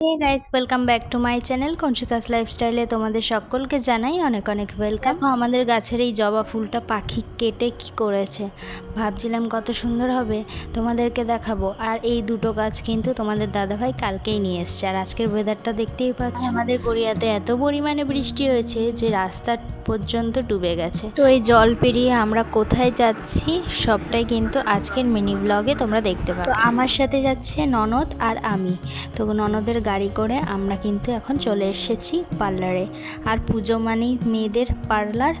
Hey guys welcome back to my channel conscious লাইফস্টাইলে তোমাদের সকলকে জানাই অনেক অনেক ওয়েলকাম আমাদের গাছের এই জবা ফুলটা পাখি কেটে কি করেছে? ভাবছিলাম কত সুন্দর হবে, তোমাদেরকে দেখাবো। আর এই দুটো গাছ কিন্তু তোমাদের দাদাভাই কালকেই নিয়ে এসছে। আর আজকের ওয়েদারটা দেখতেই পাচ্ছি। আমাদের গড়িয়াতে এত পরিমাণে বৃষ্টি হয়েছে যে রাস্তা পর্যন্ত ডুবে গেছে। তো এই জল পেরিয়ে আমরা কোথায় যাচ্ছি, সবটাই কিন্তু আজকের মিনি ব্লগে তোমরা দেখতে পাবে। আমার সাথে যাচ্ছে ননদ আর আমি। তো ননদের গাড়ি করে আমরা কিন্তু এখন চলে এসেছি পার্লারে। আর পুজো মানেই মেয়েদের পার্লার।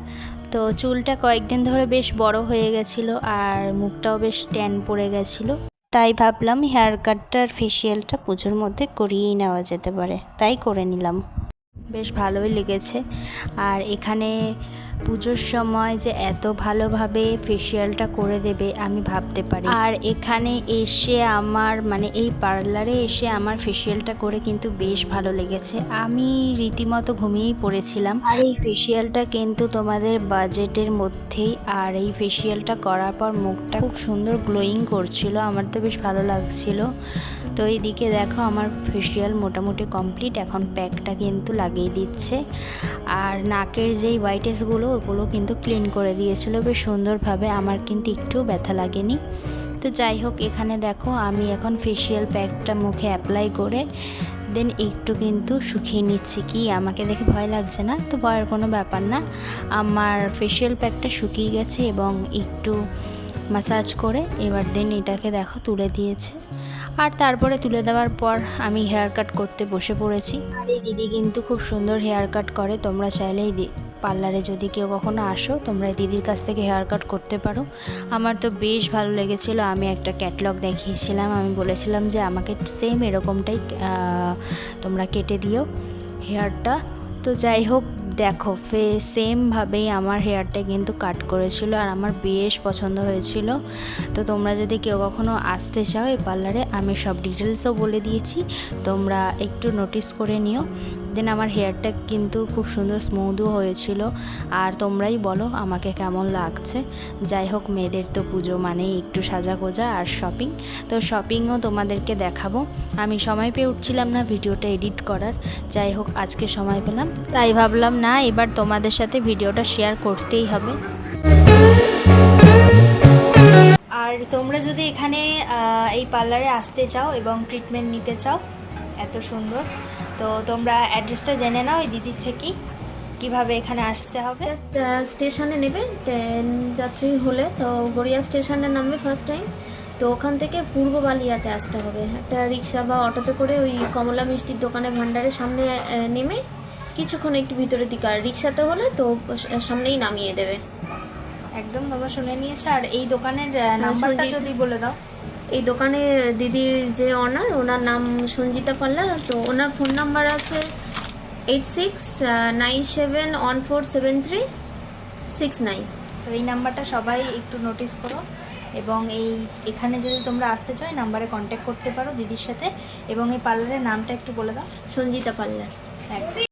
তো চুলটা কয়েকদিন ধরে বেশ বড় হয়ে গেছিল আর মুখটাও বেশ ট্যান পড়ে গেছিল। তাই ভাবলাম হেয়ার কাটটার ফেসিয়ালটা পুজোর মধ্যে করিয়েই নেওয়া যেতে পারে। তাই করে নিলাম। বেশ ভালোই লেগেছে। আর এখানে পুজোর সময় যে এত ভালোভাবে ফেসিয়ালটা করে দেবে, আমি ভাবতে পারি। আর এখানে এসে আমার মানে এই পার্লারে এসে আমার ফেসিয়ালটা করে কিন্তু বেশ ভালো লেগেছে। আমি রীতিমতো ঘুমিয়েই পড়েছিলাম। আর এই ফেসিয়ালটা কিন্তু তোমাদের বাজেটের মধ্যেই, আর এই ফেসিয়ালটা করার পর মুখটা খুব সুন্দর গ্লোয়িং করছিল, আমার তো বেশ ভালো লাগছিল। তো এইদিকে দেখো, আমার ফেসিয়াল মোটামুটি কমপ্লিট এখন প্যাকটা কিন্তু লাগিয়ে দিচ্ছে। আর নাকের যেই হোয়াইটেসগুলো ওগুলো কিন্তু ক্লিন করে দিয়েছিল, বেশ সুন্দরভাবে। আমার কিন্তু একটু ব্যথা লাগেনি। তো যাই হোক, এখানে দেখো আমি এখন ফেসিয়াল প্যাকটা মুখে অ্যাপ্লাই করে দেন একটু কিন্তু শুকিয়ে নিচ্ছি। কি, আমাকে দেখে ভয় লাগছে না? তো ভয়ের কোনো ব্যাপার না। আমার ফেসিয়াল প্যাকটা শুকিয়ে গেছে এবং একটু মাসাজ করে, এবার দেন এটাকে দেখো তুলে দিয়েছে। আর তারপরে তুলে দেওয়ার পর আমি হেয়ার কাট করতে বসে পড়েছি। আর এই দিদি কিন্তু খুব সুন্দর হেয়ার কাট করে, তোমরা চাইলেই পার্লারে যদি কেউ কখনো আসো, তোমরা দিদির কাছ থেকে হেয়ার কাট করতে পারো। আমার তো বেশ ভালো লেগেছিলো, আমি একটা ক্যাটলগ দেখিয়েছিলাম, আমি বলেছিলাম যে আমাকে সেম এরকমটাই তোমরা কেটে দিও হেয়ারটা তো যাই হোক, দেখো, ফে সেমভাবেই আমার হেয়ারটা কিন্তু কাট করেছিল আর আমার বেশ পছন্দ হয়েছিল। তো তোমরা যদি কেউ কখনো আসতে চাও এই পার্লারে, আমি সব ডিটেলসও বলে দিয়েছি, তোমরা একটু নোটিস করে নিও। দেন আমার হেয়ারটা কিন্তু খুব সুন্দর স্মুথও হয়েছিল। আর তোমরাই বলো আমাকে কেমন লাগছে। যাই হোক, মেয়েদের তো পুজো মানেই একটু সাজা গোজা আর শপিং তো শপিংও তোমাদেরকে দেখাবো। আমি সময় পেয়ে উঠছিলাম না ভিডিওটা এডিট করার। যাই হোক, আজকে সময় পেলাম। তাই ভাবলাম, না, এবার তোমাদের সাথে ভিডিওটা শেয়ার করতেই হবে। আর তোমরা যদি এখানে এই পার্লারে আসতে চাও এবং ট্রিটমেন্ট নিতে চাও, এত সুন্দর। তো তোমরা অ্যাড্রেসটা জেনে নাও ওই দিদির থেকেই কীভাবে এখানে আসতে হবে। স্টেশনে নেবে ট্রেন যাত্রী হলে তো গড়িয়া স্টেশনে নামবে ফার্স্ট টাইম তো ওখান থেকে পূর্ব বালিয়াতে আসতে হবে। একটা রিক্সা বা অটোতে করে ওই কমলা মিষ্টির দোকানে ভান্ডারের সামনে নেমে কিছুক্ষণ একটু ভিতরের দিকে আর রিক্সাতে হলে তো সামনেই নামিয়ে দেবে। একদম বাবা শুনে নিয়েছে। আর এই দোকানের নাম্বারটা যদি বলে দাও। এই দোকানে দিদির যে অনার ওনার নাম সঞ্জিতা পাল্লার। তো ওনার ফোন নাম্বার আছে eight six nine seven one four seven three six nine তো এই নাম্বারটা সবাই একটু নোটিস করো এবং এই এখানে যদি তোমরা আসতে চাও নাম্বারে কন্ট্যাক্ট করতে পারো দিদির সাথে। এবং এই পার্লারের নামটা একটু বলে দাও। সঞ্জিতা পাল্লার। একদম